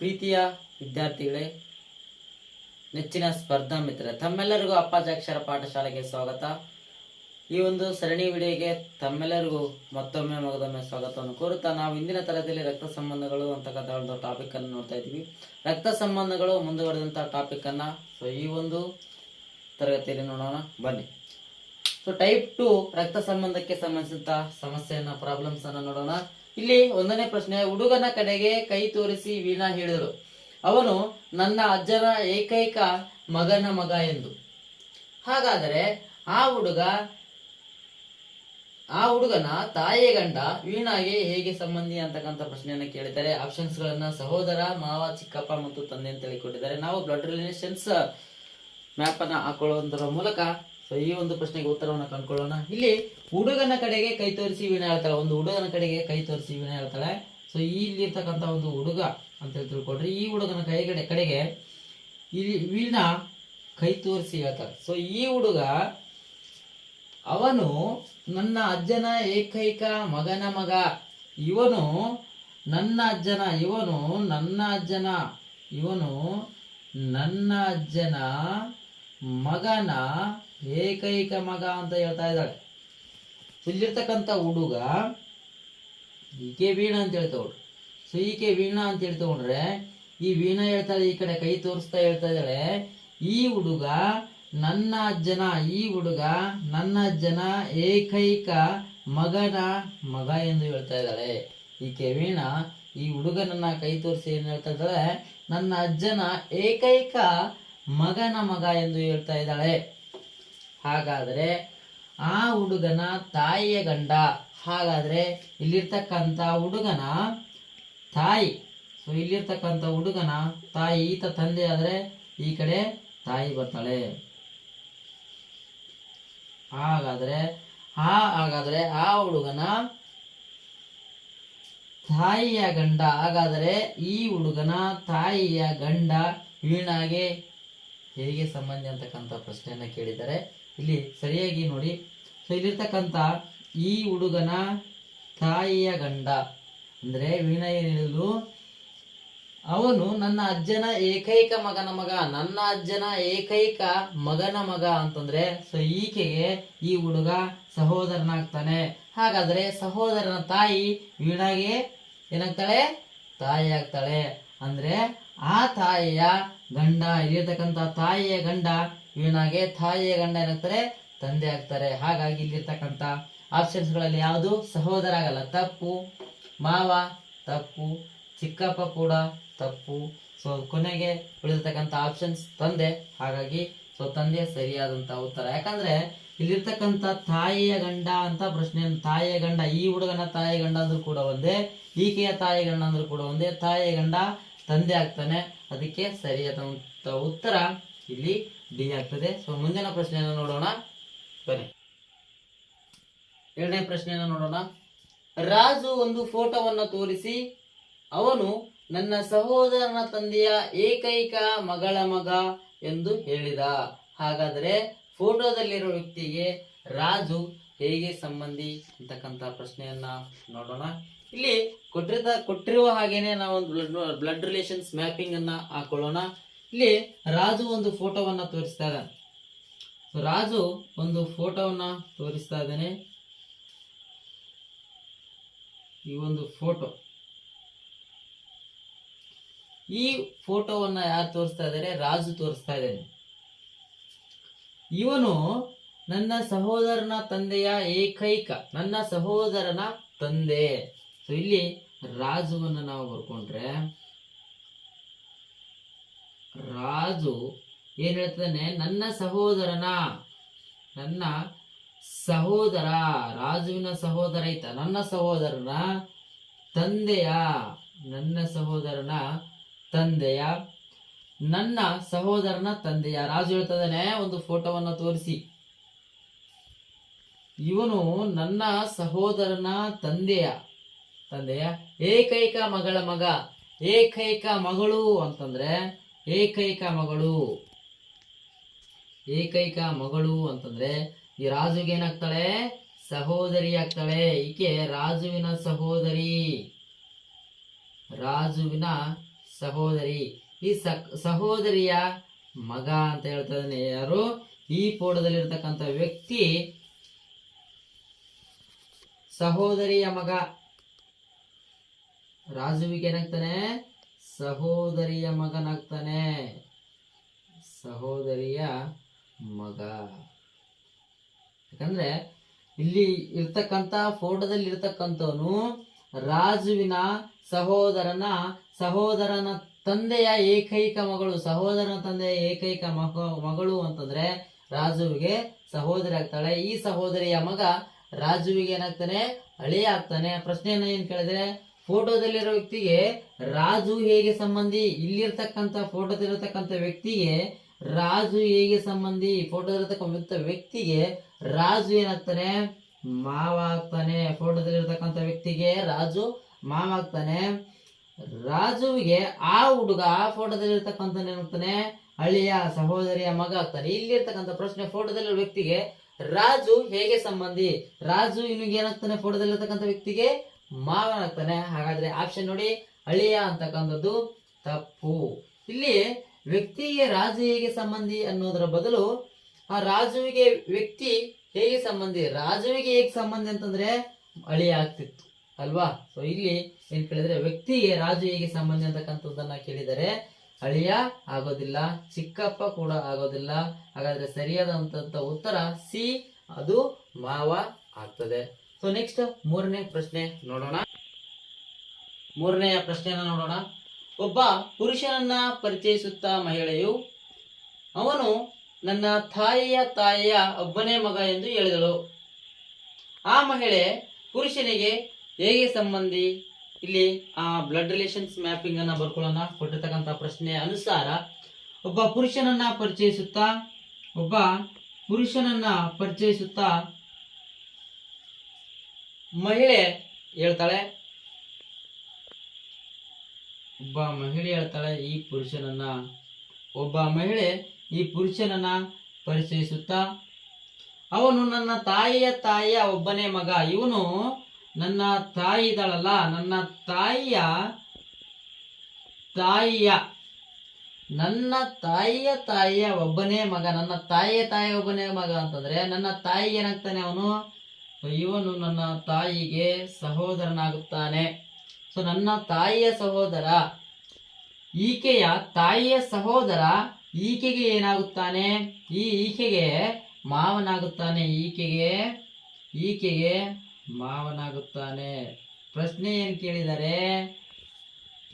ಪ್ರೀತಿಯ ವಿದ್ಯಾರ್ಥಿಗಳೇ, ನೆಚ್ಚಿನ ಸ್ಪರ್ಧಾ ಮಿತ್ರ ತಮ್ಮೆಲ್ಲರಿಗೂ ಅಪ್ಪಾಜಾಕ್ಷರ ಪಾಠಶಾಲೆಗೆ ಸ್ವಾಗತ. ಈ ಒಂದು ಸರಣಿ ವಿಡಿಯೋಗೆ ತಮ್ಮೆಲ್ಲರಿಗೂ ಮತ್ತೊಮ್ಮೆ ಮಗದೊಮ್ಮೆ ಸ್ವಾಗತವನ್ನು ಕೋರುತ್ತಾ, ನಾವು ಇಂದಿನ ತರಗತಿಯಲ್ಲಿ ರಕ್ತ ಸಂಬಂಧಗಳು ಅಂತಕ್ಕಂಥ ಒಂದು ಟಾಪಿಕ್ ಅನ್ನು ನೋಡ್ತಾ ಇದ್ದೀವಿ. ರಕ್ತ ಸಂಬಂಧಗಳು ಮುಂದುವರೆದಂಥ ಟಾಪಿಕ್ ಅನ್ನ ಸೊ ಈ ಒಂದು ತರಗತಿಯಲ್ಲಿ ನೋಡೋಣ, ಬನ್ನಿ. ಸೊ ಟೈಪ್ ಟು ರಕ್ತ ಸಂಬಂಧಕ್ಕೆ ಸಂಬಂಧಿಸಿದ ಸಮಸ್ಯೆಯನ್ನ ಪ್ರಾಬ್ಲಮ್ಸ್ ಅನ್ನ ನೋಡೋಣ. ಇಲ್ಲಿ ಒಂದನೇ ಪ್ರಶ್ನೆ, ಹುಡುಗನ ಕಡೆಗೆ ಕೈ ತೋರಿಸಿ ವೀಣಾ ಹೇಳಿದರು ಅವನು, ನನ್ನ ಅಜ್ಜನ ಏಕೈಕ ಮಗನ ಮಗ ಎಂದು. ಹಾಗಾದರೆ, ಆ ಹುಡುಗ, ಆ ಹುಡುಗನ ತಾಯಿಯ ಗಂಡ ವೀಣಾಗೆ ಹೇಗೆ ಸಂಬಂಧಿ ಅಂತಕ್ಕಂಥ ಪ್ರಶ್ನೆಯನ್ನ ಕೇಳಿದ್ದಾರೆ. ಆಪ್ಷನ್ಸ್ ಗಳನ್ನ ಸಹೋದರ, ಮಾವ, ಚಿಕ್ಕಪ್ಪ ಮತ್ತು ತಂದೆ ಅಂತ ಹೇಳಿ ಕೊಟ್ಟಿದ್ದಾರೆ ನಾವು ಬ್ಲಡ್ ರಿಲೇಷನ್ಸ್ ಮ್ಯಾಪ್ ಅನ್ನ ಮೂಲಕ ಸೊ ಈ ಒಂದು ಪ್ರಶ್ನೆಗೆ ಉತ್ತರವನ್ನು ಕಂಡುಕೊಳ್ಳೋಣ. ಇಲ್ಲಿ ಹುಡುಗನ ಕಡೆಗೆ ಕೈ ತೋರಿಸಿ ವೀಣ ಹೇಳ್ತಾಳೆ? ಒಂದು ಹುಡುಗನ ಕಡೆಗೆ ಕೈ ತೋರಿಸಿ ವೀಣ ಹೇಳ್ತಾಳೆ? ಸೊ ಇಲ್ಲಿರ್ತಕ್ಕಂಥ ಒಂದು ಹುಡುಗ ಅಂತ ಹೇಳಿ ತಿಳ್ಕೊಡ್ರಿ. ಈ ಹುಡುಗನ ಕೈ ಕಡೆ, ಕಡೆಗೆ ಇಲ್ಲಿ ವೀಣಾ ಕೈ ತೋರಿಸಿ ಹೇಳ್ತಾಳೆ. ಸೊ ಈ ಹುಡುಗ ಅವನು ನನ್ನ ಅಜ್ಜನ ಏಕೈಕ ಮಗನ ಮಗ. ಇವನು ನನ್ನ ಅಜ್ಜನ, ಇವನು ನನ್ನ ಅಜ್ಜನ, ಇವನು ನನ್ನ ಅಜ್ಜನ ಮಗನ ಏಕೈಕ ಮಗ ಅಂತ ಹೇಳ್ತಾ ಇದ್ದಾಳೆ. ಇಲ್ಲಿರ್ತಕ್ಕಂಥ ಹುಡುಗ ಈಕೆ ವೀಣಾ ಅಂತ ಹೇಳ್ತವಳು ಸೊ ಈಕೆ ವೀಣಾ ಅಂತ ಹೇಳ್ತಗೊಂಡ್ರೆ ಈ ವೀಣಾ ಹೇಳ್ತಾಳೆ ಈ ಕಡೆ ಕೈ ತೋರಿಸ್ತಾ ಹೇಳ್ತಾ ಇದ್ದಾಳೆ, ಈ ಹುಡುಗ ನನ್ನ ಅಜ್ಜನ, ಈ ಹುಡುಗ ನನ್ನ ಅಜ್ಜನ ಏಕೈಕ ಮಗನ ಮಗ ಎಂದು ಹೇಳ್ತಾ ಇದ್ದಾಳೆ. ಈ ಕೆವೀಣ ಈ ಹುಡುಗನನ್ನ ಕೈ ತೋರಿಸಿ ಏನು ಹೇಳ್ತಾ ಇದ್ದಾಳೆ? ನನ್ನ ಅಜ್ಜನ ಏಕೈಕ ಮಗನ ಮಗ ಎಂದು ಹೇಳ್ತಾ ಇದ್ದಾಳೆ. ಹಾಗಾದ್ರೆ ಆ ಹುಡುಗನ ತಾಯಿಯ ಗಂಡ, ಹಾಗಾದ್ರೆ ಇಲ್ಲಿರ್ತಕ್ಕಂಥ ಹುಡುಗನ ತಾಯಿ. ಸೊ ಇಲ್ಲಿರ್ತಕ್ಕಂಥ ಹುಡುಗನ ತಾಯಿ, ಈತ ತಂದೆ ಆದ್ರೆ ಈ ಕಡೆ ತಾಯಿ ಬರ್ತಾಳೆ. ಹಾಗಾದ್ರೆ, ಆ ಹಾಗಾದ್ರೆ ಆ ಹುಡುಗನ ತಾಯಿಯ ಗಂಡ, ಹಾಗಾದರೆ ಈ ಹುಡುಗನ ತಾಯಿಯ ಗಂಡ ವೀಣಾಗೆ ಹೇಗೆ ಸಂಬಂಧಿ ಅಂತಕ್ಕಂಥ ಪ್ರಶ್ನೆಯನ್ನ ಕೇಳಿದ್ದಾರೆ. ಇಲ್ಲಿ ಸರಿಯಾಗಿ ನೋಡಿ. ಸೊ ಇಲ್ಲಿರ್ತಕ್ಕಂಥ ಈ ಹುಡುಗನ ತಾಯಿಯ ಗಂಡ, ಅಂದರೆ ಹೇಳಿದ್ಲು ಅವನು ನನ್ನ ಅಜ್ಜನ ಏಕೈಕ ಮಗನ ಮಗ, ನನ್ನ ಅಜ್ಜನ ಏಕೈಕ ಮಗನ ಮಗ ಅಂತಂದ್ರೆ ಸೊ ಈಕೆಗೆ ಈ ಹುಡುಗ ಸಹೋದರನಾಗ್ತಾನೆ. ಹಾಗಾದ್ರೆ ಸಹೋದರನ ತಾಯಿ ವೀಣಾಗೆ ಏನಾಗ್ತಾಳೆ? ತಾಯಿ ಆಗ್ತಾಳೆ ಅಂದ್ರೆ ಆ ತಾಯಿಯ ಗಂಡ, ಇಲ್ಲಿರ್ತಕ್ಕಂಥ ತಾಯಿಯ ಗಂಡ, ಇವನಾಗೆ ತಾಯಿಯ ಗಂಡ ಏನಾಗ್ತಾರೆ ತಂದೆ ಆಗ್ತಾರೆ. ಹಾಗಾಗಿ ಇಲ್ಲಿರ್ತಕ್ಕಂಥ ಆಪ್ಷನ್ಸ್ಗಳಲ್ಲಿ ಯಾವುದು ಸಹೋದರ ಆಗಲ್ಲ ತಪ್ಪು, ಮಾವ ತಪ್ಪು, ಚಿಕ್ಕಪ್ಪ ಕೂಡ ತಪ್ಪು. ಸೊ ಕೊನೆಗೆ ಉಳಿದಿರ್ತಕ್ಕಂಥ ಆಪ್ಷನ್ಸ್ ತಂದೆ. ಹಾಗಾಗಿ ಸೊ ತಂದೆ ಸರಿಯಾದಂತ ಉತ್ತರ. ಯಾಕಂದ್ರೆ, ಇಲ್ಲಿರ್ತಕ್ಕಂಥ ತಾಯಿಯ ಗಂಡ ಅಂತ ಪ್ರಶ್ನೆ ತಾಯಿಯ ಗಂಡ, ಈ ಹುಡುಗನ ತಾಯಿಯ ಗಂಡ ಅಂದ್ರೂ ಕೂಡ ಒಂದೇ, ಈಕೆಯ ತಾಯಿ ಗಂಡ ಅಂದ್ರೂ ಕೂಡ ಒಂದೇ, ತಾಯಿಯ ಗಂಡ ತಂದೆ ಆಗ್ತಾನೆ, ಅದಕ್ಕೆ ಸರಿಯಾದಂತ ಉತ್ತರ ಇಲ್ಲಿ ಡಿ ಆಗ್ತದೆ. ಸೊ ಮುಂದಿನ ಪ್ರಶ್ನೆಯನ್ನು ನೋಡೋಣ. ಬನ್ನಿ. ಎರಡನೇ ಪ್ರಶ್ನೆಯನ್ನು ನೋಡೋಣ. ರಾಜು ಒಂದು ಫೋಟೋವನ್ನು ತೋರಿಸಿ, ಅವನು ನನ್ನ ಸಹೋದರನ ತಂದೆಯ ಏಕೈಕ ಮಗಳ ಮಗ ಎಂದು ಹೇಳಿದ. ಹಾಗಾದರೆ ಫೋಟೋದಲ್ಲಿರೋ ವ್ಯಕ್ತಿಗೆ ರಾಜು ಹೇಗೆ ಸಂಬಂಧಿ ಅಂತಕ್ಕಂಥ ಪ್ರಶ್ನೆಯನ್ನ ನೋಡೋಣ. ಇಲ್ಲಿ ಕೊಟ್ಟಿರದ, ಕೊಟ್ಟಿರುವ ಹಾಗೇನೆ ನಾವು ಒಂದು ಬ್ಲಡ್ ಬ್ಲಡ್ ರಿಲೇಷನ್ಸ್ ಮ್ಯಾಪಿಂಗ್ ಅನ್ನ ಹಾಕೊಳ್ಳೋಣ. ಇಲ್ಲಿ ರಾಜು ಒಂದು ಫೋಟೋವನ್ನ ತೋರಿಸ್ತಾ ಇದ್ದಾನೆ. ರಾಜು ಒಂದು ಫೋಟೋವನ್ನ ತೋರಿಸ್ತಾ ಇದ್ದಾನೆ. ಈ ಒಂದು ಫೋಟೋ. ಈ ಫೋಟೋವನ್ನ ಯಾರು ತೋರಿಸ್ತಾ ಇದ್ದಾರೆ? ರಾಜು ತೋರಿಸ್ತಾ ಇದ್ದಾನೆ. ಇವನು ನನ್ನ ಸಹೋದರನ ತಂದೆಯ ಏಕೈಕ, ನನ್ನ ಸಹೋದರನ ತಂದೆ. ಸೊ ಇಲ್ಲಿ ರಾಜುವನ್ನ ನಾವು ಬರ್ಕೊಂಡ್ರೆ, ರಾಜು ಏನ್ ಹೇಳ್ತಾನೆ? ನನ್ನ ಸಹೋದರನ, ನನ್ನ ಸಹೋದರ, ರಾಜುವಿನ ಸಹೋದರ ಐತ ನನ್ನ ಸಹೋದರನ ತಂದೆಯ, ನನ್ನ ಸಹೋದರನ ತಂದೆಯ, ನನ್ನ ಸಹೋದರನ ತಂದೆಯ. ರಾಜು ಹೇಳ್ತದಾನೆ ಒಂದು ಫೋಟೋವನ್ನ ತೋರಿಸಿ. ಇವನು ನನ್ನ ಸಹೋದರನ ತಂದೆಯ. ತಂದೆಯ ಏಕೈಕ ಮಗಳ ಮಗ, ಏಕೈಕ ಮಗಳು ಅಂತಂದ್ರೆ ಏಕೈಕ ಮಗಳು. ಏಕೈಕ ಮಗಳು ಅಂತಂದ್ರೆ ಈ ರಾಜುಗೆ ಏನಾಗ್ತಾಳೆ? ಸಹೋದರಿ ಆಗ್ತಾಳೆ. ಈಕೆ ರಾಜುವಿನ ಸಹೋದರಿ. ರಾಜುವಿನ ಸಹೋದರಿ. ಈ ಸಹೋದರಿಯ ಮಗ ಅಂತ ಹೇಳ್ತಾ ಯಾರು? ಈ ಫೋಟೋದಲ್ಲಿರ್ತಕ್ಕಂಥ ವ್ಯಕ್ತಿ ಸಹೋದರಿಯ ಮಗ. ರಾಜುವಿಗೆ ಏನಾಗ್ತಾನೆ ಸಹೋದರಿಯ ಮಗನಾಗ್ತಾನೆ. ಸಹೋದರಿಯ ಮಗ. ಯಾಕಂದ್ರೆ ಇಲ್ಲಿ ಇರ್ತಕ್ಕಂತ ಫೋಟೋದಲ್ಲಿ ಇರ್ತಕ್ಕಂಥವನು ರಾಜುವಿನ ಸಹೋದರನ ಸಹೋದರನ ತಂದೆಯ ಏಕೈಕ ಮಗಳು. ಸಹೋದರನ ತಂದೆಯ ಏಕೈಕ ಮಗ, ಮಗಳು ಅಂತಂದ್ರೆ ರಾಜುವಿಗೆ ಸಹೋದರಿ ಆಗ್ತಾಳೆ. ಈ ಸಹೋದರಿಯ ಮಗ ರಾಜುವಿಗೆ ಏನಾಗ್ತಾನೆ ಅಳಿಯ ಆಗ್ತಾನೆ. ಪ್ರಶ್ನೆಯನ್ನ ಏನ್ ಕೇಳಿದ್ರೆ ಫೋಟೋದಲ್ಲಿರೋ ವ್ಯಕ್ತಿಗೆ ರಾಜು ಹೇಗೆ ಸಂಬಂಧಿ? ಇಲ್ಲಿರ್ತಕ್ಕಂಥ ಫೋಟೋದಲ್ಲಿರ್ತಕ್ಕಂಥ ವ್ಯಕ್ತಿಗೆ ರಾಜು ಹೇಗೆ ಸಂಬಂಧಿ? ಫೋಟೋದಲ್ಲಿರತಕ್ಕಂಥ ವ್ಯಕ್ತಿಗೆ ರಾಜು ಏನಾಗ್ತಾನೆ? ಮಾವ ಆಗ್ತಾನೆ. ಫೋಟೋದಲ್ಲಿರ್ತಕ್ಕಂಥ ವ್ಯಕ್ತಿಗೆ ರಾಜು, ಮಾವ ಆಗ್ತಾನೆ. ರಾಜುವಿಗೆ ಆ ಹುಡುಗ ಆ ಫೋಟೋದಲ್ಲಿರ್ತಕ್ಕಂಥ ಏನಾಗ್ತಾನೆ? ಹಳ್ಳಿಯ ಸಹೋದರಿಯ ಮಗ ಆಗ್ತಾನೆ. ಇಲ್ಲಿರ್ತಕ್ಕಂಥ ಪ್ರಶ್ನೆ ಫೋಟೋದಲ್ಲಿರೋ ವ್ಯಕ್ತಿಗೆ ರಾಜು ಹೇಗೆ ಸಂಬಂಧಿ? ರಾಜು ಇವನಿಗೆ ಏನಾಗ್ತಾನೆ? ಫೋಟೋದಲ್ಲಿರ್ತಕ್ಕಂಥ ವ್ಯಕ್ತಿಗೆ ಮಾವನಾಗ್ತಾನೆ. ಹಾಗಾದ್ರೆ ಆಪ್ಷನ್ ನೋಡಿ, ಅಳಿಯ ಅಂತಕ್ಕಂಥದ್ದು ತಪ್ಪು. ಇಲ್ಲಿ ವ್ಯಕ್ತಿಗೆ ರಾಜು ಹೇಗೆ ಸಂಬಂಧಿ ಅನ್ನೋದರ ಬದಲು, ಆ ರಾಜುವಿಗೆ ವ್ಯಕ್ತಿ ಹೇಗೆ ಸಂಬಂಧಿ, ರಾಜುವಿಗೆ ಹೇಗೆ ಸಂಬಂಧಿ ಅಂತಂದ್ರೆ ಅಳಿಯ ಆಗ್ತಿತ್ತು, ಅಲ್ವಾ? ಸೊ ಇಲ್ಲಿ ಏನ್ ಕೇಳಿದ್ರೆ, ವ್ಯಕ್ತಿಗೆ ರಾಜು ಹೇಗೆ ಸಂಬಂಧಿ ಅಂತಕ್ಕಂಥದ್ದನ್ನ ಕೇಳಿದರೆ, ಅಳಿಯ ಆಗೋದಿಲ್ಲ, ಚಿಕ್ಕಪ್ಪ ಕೂಡ ಆಗೋದಿಲ್ಲ. ಹಾಗಾದ್ರೆ ಸರಿಯಾದಂತ ಉತ್ತರ ಸಿ, ಅದು ಮಾವ ಆಗ್ತದೆ. ಸೊ ನೆಕ್ಸ್ಟ್ ಮೂರನೇ ಪ್ರಶ್ನೆ ನೋಡೋಣ. ಮೂರನೆಯ ಪ್ರಶ್ನೆಯನ್ನು ನೋಡೋಣ. ಒಬ್ಬ ಪುರುಷನನ್ನ ಪರಿಚಯಿಸುತ್ತಾ ಮಹಿಳೆಯು, ಅವನು ನನ್ನ ತಾಯಿಯ ತಾಯಿಯ ಒಬ್ಬನೇ ಮಗ ಎಂದು ಹೇಳಿದಳು. ಆ ಮಹಿಳೆ ಪುರುಷನಿಗೆ ಹೇಗೆ ಸಂಬಂಧಿ? ಇಲ್ಲಿ ಆ ಬ್ಲಡ್ ರಿಲೇಷನ್ಸ್ ಮ್ಯಾಪಿಂಗ್ ಅನ್ನ ಬರ್ಕೊಳ್ಳೋಣ. ಕೊಟ್ಟಿರ್ತಕ್ಕಂಥ ಪ್ರಶ್ನೆ ಅನುಸಾರ, ಒಬ್ಬ ಪುರುಷನನ್ನ ಪರಿಚಯಿಸುತ್ತಾ, ಒಬ್ಬ ಪುರುಷನನ್ನ ಪರಿಚಯಿಸುತ್ತಾ ಮಹಿಳೆ ಹೇಳ್ತಾಳೆ, ಒಬ್ಬ ಮಹಿಳೆ ಹೇಳ್ತಾಳೆ, ಈ ಪುರುಷನನ್ನ. ಒಬ್ಬ ಮಹಿಳೆ ಈ ಪುರುಷನನ್ನ ಪರಿಚಯಿಸುತ್ತಾ, ಅವನು ನನ್ನ ತಾಯಿಯ ತಾಯಿಯ ಒಬ್ಬನೇ ಮಗ. ಇವನು ನನ್ನ ತಾಯಿ ಇದ್ದಾಳಲ್ಲ, ನನ್ನ ತಾಯಿಯ ತಾಯಿಯ, ನನ್ನ ತಾಯಿಯ ತಾಯಿಯ ಒಬ್ಬನೇ ಮಗ. ನನ್ನ ತಾಯಿಯ ತಾಯಿಯ ಒಬ್ಬನೇ ಮಗ ಅಂತಂದ್ರೆ, ನನ್ನ ತಾಯಿಗೆ ಏನಾಗ್ತಾನೆ ಅವನು? ಇವನು ನನ್ನ ತಾಯಿಗೆ ಸಹೋದರನಾಗುತ್ತಾನೆ. ಸೊ ನನ್ನ ತಾಯಿಯ ಸಹೋದರ, ಈಕೆಯ ತಾಯಿಯ ಸಹೋದರ ಈಕೆಗೆ ಏನಾಗುತ್ತಾನೆ? ಈ ಈಕೆಗೆ ಮಾವನಾಗುತ್ತಾನೆ. ಈಕೆಗೆ ಈಕೆಗೆ ಮಾವನಾಗುತ್ತಾನೆ. ಪ್ರಶ್ನೆ ಏನ್ ಕೇಳಿದರೆ,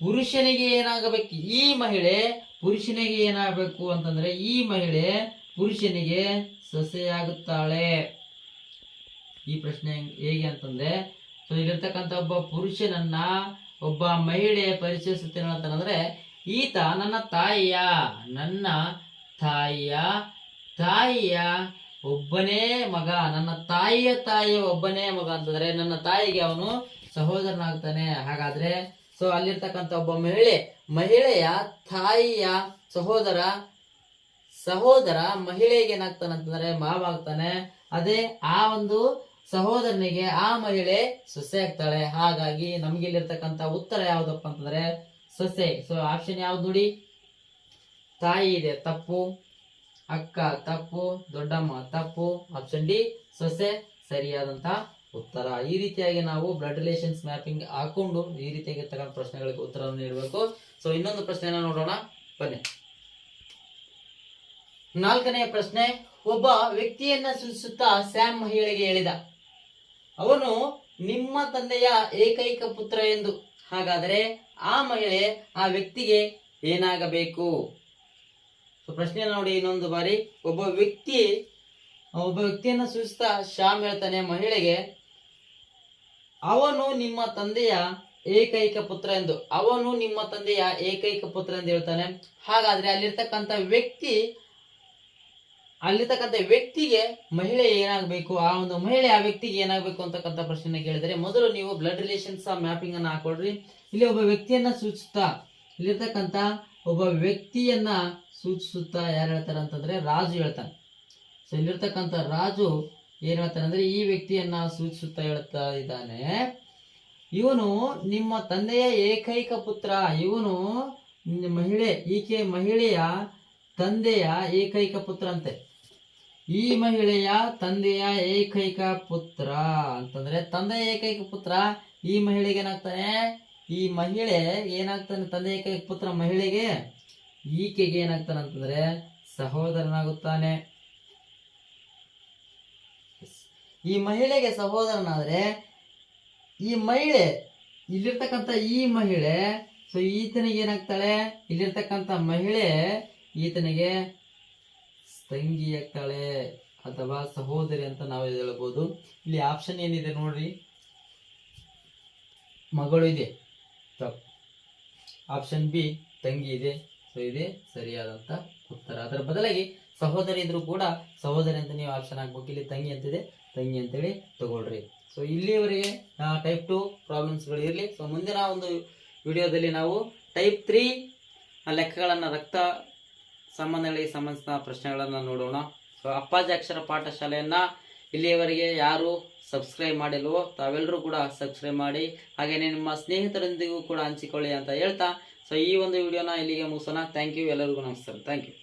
ಪುರುಷನಿಗೆ ಏನಾಗಬೇಕು? ಈ ಮಹಿಳೆ ಪುರುಷನಿಗೆ ಏನಾಗಬೇಕು ಅಂತಂದ್ರೆ, ಈ ಮಹಿಳೆ ಪುರುಷನಿಗೆ ಸೊಸೆಯಾಗುತ್ತಾಳೆ. ಈ ಪ್ರಶ್ನೆ ಹೆಂಗ್- ಅಂತಂದ್ರೆ ಸೊ ಇಲ್ಲಿರ್ತಕ್ಕಂಥ ಒಬ್ಬ ಪುರುಷನನ್ನ ಒಬ್ಬ ಮಹಿಳೆ ಪರಿಚಯಿಸುತ್ತೇನೆ ಅಂತಂದ್ರೆ, ಈತ ನನ್ನ ತಾಯಿಯ ನನ್ನ ತಾಯಿಯ ತಾಯಿಯ ಒಬ್ಬನೇ ಮಗ, ನನ್ನ ತಾಯಿಯ ತಾಯಿಯ ಒಬ್ಬನೇ ಮಗ ಅಂತಂದ್ರೆ, ನನ್ನ ತಾಯಿಗೆ ಅವನು ಸಹೋದರನಾಗ್ತಾನೆ. ಹಾಗಾದ್ರೆ ಸೊ ಅಲ್ಲಿರ್ತಕ್ಕಂಥ ಒಬ್ಬ ಮಹಿಳೆ, ಮಹಿಳೆಯ ತಾಯಿಯ ಸಹೋದರ ಸಹೋದರ ಮಹಿಳೆಗೆ ಏನಾಗ್ತಾನೆ ಅಂತಂದ್ರೆ ಮಾವ ಆಗ್ತಾನೆ ಅದೇ ಆ ಒಂದು ಸಹೋದರನಿಗೆ ಆ ಮಹಿಳೆ ಸೊಸೆ ಆಗ್ತಾಳೆ. ಹಾಗಾಗಿ ನಮ್ಗೆ ಇಲ್ಲಿರ್ತಕ್ಕಂಥ ಉತ್ತರ ಯಾವ್ದಪ್ಪ ಅಂತಂದ್ರೆ ಸೊಸೆ. ಸೊ ಆಪ್ಷನ್ ಯಾವ್ದು ನೋಡಿ? ತಾಯಿ ಇದೆ. ತಪ್ಪು. ಅಕ್ಕ ತಪ್ಪು. ದೊಡ್ಡಮ್ಮ ತಪ್ಪು. ಆಪ್ಷನ್ ಡಿ ಸೊಸೆ ಸರಿಯಾದಂತ ಉತ್ತರ. ಈ ರೀತಿಯಾಗಿ ನಾವು ಬ್ಲಡ್ ರಿಲೇಷನ್ಸ್ ಮ್ಯಾಪಿಂಗ್ ಹಾಕೊಂಡು ಈ ರೀತಿಯಾಗಿರ್ತಕ್ಕಂಥ ಪ್ರಶ್ನೆಗಳಿಗೆ ಉತ್ತರವನ್ನು ನೀಡಬೇಕು. ಸೊ ಇನ್ನೊಂದು ಪ್ರಶ್ನೆನ ನೋಡೋಣ. ಬನ್ನಿ. ನಾಲ್ಕನೆಯ ಪ್ರಶ್ನೆ, ಒಬ್ಬ ವ್ಯಕ್ತಿಯನ್ನ ಸೂಚಿಸುತ್ತಾ ಸ್ಯಾಮ್ ಮಹಿಳೆಗೆ ಹೇಳಿದ. ಅವನು ನಿಮ್ಮ ತಂದೆಯ ಏಕೈಕ ಪುತ್ರ ಎಂದು. ಹಾಗಾದರೆ ಆ ಮಹಿಳೆ ಆ ವ್ಯಕ್ತಿಗೆ ಏನಾಗಬೇಕು? ಪ್ರಶ್ನೆ ನೋಡಿ ಇನ್ನೊಂದು ಬಾರಿ. ಒಬ್ಬ ವ್ಯಕ್ತಿ, ಒಬ್ಬ ವ್ಯಕ್ತಿಯನ್ನು ಸೂಚಿಸ್ತಾ ಶ್ಯಾಮ್ ಹೇಳ್ತಾನೆ, ಮಹಿಳೆಗೆ, ಅವನು ನಿಮ್ಮ ತಂದೆಯ ಏಕೈಕ ಪುತ್ರ ಎಂದು. ಅವನು ನಿಮ್ಮ ತಂದೆಯ ಏಕೈಕ ಪುತ್ರ ಎಂದು ಹೇಳ್ತಾನೆ. ಹಾಗಾದ್ರೆ ಅಲ್ಲಿರ್ತಕ್ಕಂಥ ವ್ಯಕ್ತಿ ಅಲ್ಲಿರ್ತಕ್ಕಂಥ ವ್ಯಕ್ತಿಗೆ ಮಹಿಳೆ ಏನಾಗಬೇಕು, ಆ ಒಂದು ಮಹಿಳೆ ಆ ವ್ಯಕ್ತಿಗೆ ಏನಾಗಬೇಕು ಅಂತಕ್ಕಂಥ ಪ್ರಶ್ನೆ ಕೇಳಿದರೆ ಮೊದಲು ನೀವು ಬ್ಲಡ್ ರಿಲೇಷನ್ಸ್ ಮ್ಯಾಪಿಂಗ್ ಅನ್ನು ಹಾಕೊಳ್ರಿ. ಇಲ್ಲಿ ಒಬ್ಬ ವ್ಯಕ್ತಿಯನ್ನ ಸೂಚಿಸ್ತಾ ಇಲ್ಲಿರ್ತಕ್ಕಂಥ ಒಬ್ಬ ವ್ಯಕ್ತಿಯನ್ನ ಸೂಚಿಸುತ್ತಾ ಯಾರು ಹೇಳ್ತಾರೆ ಅಂತಂದ್ರೆ ರಾಜು ಹೇಳ್ತಾನೆ. ಸೊ ಇಲ್ಲಿರ್ತಕ್ಕಂಥ ರಾಜು ಏನ್ ಹೇಳ್ತಾನೆ ಅಂದ್ರೆ ಈ ವ್ಯಕ್ತಿಯನ್ನ ಸೂಚಿಸುತ್ತಾ ಹೇಳ್ತಾ ಇದ್ದಾನೆ. ಇವನು ನಿಮ್ಮ ತಂದೆಯ ಏಕೈಕ ಪುತ್ರ, ಇವನು ಮಹಿಳೆ, ಈಕೆ ಮಹಿಳೆಯ ತಂದೆಯ ಏಕೈಕ ಪುತ್ರ ಅಂತೆ. ಈ ಮಹಿಳೆಯ ತಂದೆಯ ಏಕೈಕ ಪುತ್ರ ಅಂತಂದ್ರೆ ತಂದೆಯ ಏಕೈಕ ಪುತ್ರ ಈ ಮಹಿಳೆಗೆ ಏನಾಗ್ತಾನೆ? ಈ ಮಹಿಳೆ ಏನಾಗ್ತಾನೆ ತಂದೆ ಏಕೈಕ ಪುತ್ರ ಮಹಿಳೆಗೆ? ಈಕೆಗೆ ಏನಾಗ್ತಾನೆ ಅಂತಂದ್ರೆ ಸಹೋದರನಾಗುತ್ತಾನೆ. ಈ ಮಹಿಳೆಗೆ ಸಹೋದರನಾದ್ರೆ ಈ ಮಹಿಳೆ, ಇಲ್ಲಿರ್ತಕ್ಕಂಥ ಈ ಮಹಿಳೆ ಸೊ ಈತನಿಗೆ ಏನಾಗ್ತಾಳೆ? ಇಲ್ಲಿರ್ತಕ್ಕಂಥ ಮಹಿಳೆ ಈತನಿಗೆ ತಂಗಿ ಆಗ್ತಾಳೆ ಅಥವಾ ಸಹೋದರಿ ಅಂತ ನಾವು ಹೇಳ್ಬೋದು ಇಲ್ಲಿ ಆಪ್ಷನ್ ಏನಿದೆ ನೋಡ್ರಿ. ಮಗಳು ಇದೆ. ಆಪ್ಷನ್ ಬಿ ತಂಗಿ ಇದೆ. ಸೊ ಇದೆ ಸರಿಯಾದಂತ ಉತ್ತರ. ಅದರ ಬದಲಾಗಿ ಸಹೋದರಿ ಇದ್ರು ಕೂಡ ಸಹೋದರಿ ಅಂತ ನೀವು ಆಪ್ಷನ್ ಹಾಕ್ಬೇಕು. ಇಲ್ಲಿ ತಂಗಿ ಅಂತಿದೆ. ತಂಗಿ ಅಂತೇಳಿ ತಗೊಳ್ರಿ. ಸೊ ಇಲ್ಲಿಯವರೆಗೆ ಟೈಪ್ ಟು ಪ್ರಾಬ್ಲಮ್ಸ್ಗಳು ಇರಲಿ. ಸೊ ಮುಂದಿನ ಒಂದು ವಿಡಿಯೋದಲ್ಲಿ ನಾವು ಟೈಪ್ ತ್ರೀ ಲೆಕ್ಕಗಳನ್ನು ರಕ್ತ ಸಂಬಂಧಗಳಿಗೆ ಸಂಬಂಧಿಸಿದ ಪ್ರಶ್ನೆಗಳನ್ನು ನೋಡೋಣ. ಸೊ ಅಪ್ಪಾಜಿ ಅಕ್ಷರ ಪಾಠಶಾಲೆಯನ್ನು ಇಲ್ಲಿಯವರೆಗೆ ಯಾರು ಸಬ್ಸ್ಕ್ರೈಬ್ ಮಾಡಿಲ್ವೋ, ತಾವೆಲ್ಲರೂ ಕೂಡ ಸಬ್ಸ್ಕ್ರೈಬ್ ಮಾಡಿ, ಹಾಗೆಯೇ ನಿಮ್ಮ ಸ್ನೇಹಿತರೊಂದಿಗೂ ಕೂಡ ಹಂಚಿಕೊಳ್ಳಿ ಅಂತ ಹೇಳ್ತಾ. ಸೊ ಈ ಒಂದು ವಿಡಿಯೋನ ಇಲ್ಲಿಗೆ ಮುಗಿಸೋಣ. ಥ್ಯಾಂಕ್ ಯು ಎಲ್ಲರಿಗೂ ನಮಸ್ಕಾರ. Thank you